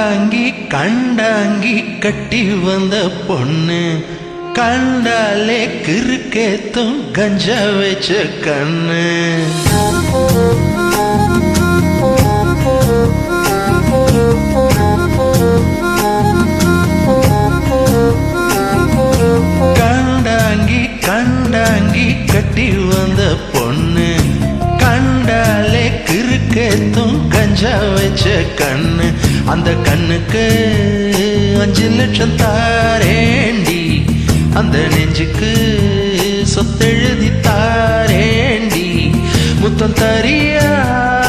கண்டாங்கி கண்டாங்கி கட்டி வந்த பொண்ணு. கண்டாலே கிறுக்கேத்தும் கஞ்சா வச்ச கண்ணு. கண்டாங்கி கண்டாங்கி கட்டி வந்த பொண்ணு. கேத்தும் கஞ்சா வச்ச கண்ணு. அந்த கண்ணுக்கு அஞ்சு லட்சம் தாரேண்டி. அந்த நெஞ்சுக்கு சொத்தெழுதி தாரேண்டி. முத்தம் தரியா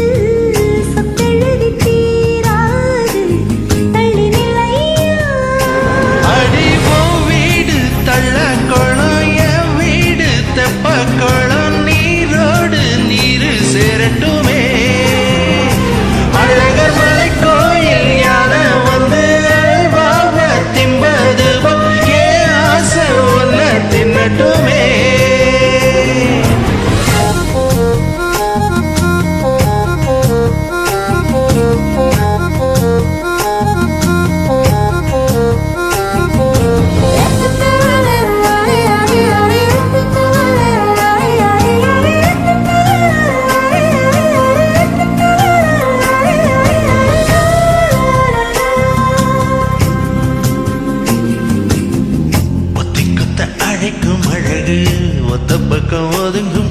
you நாளெங்கும்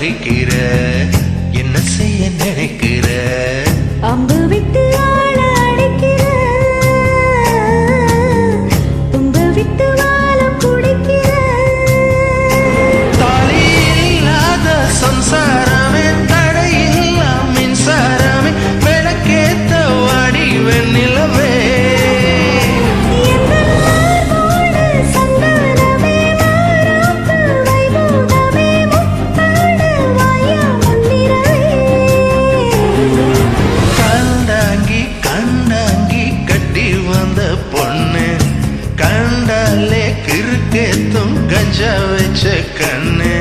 பறிக்கிற என்ன செய்ய நினைக்கிற? அம்பு விட்டு தேத்தும் கஞ்சா வச்ச கண்ணு.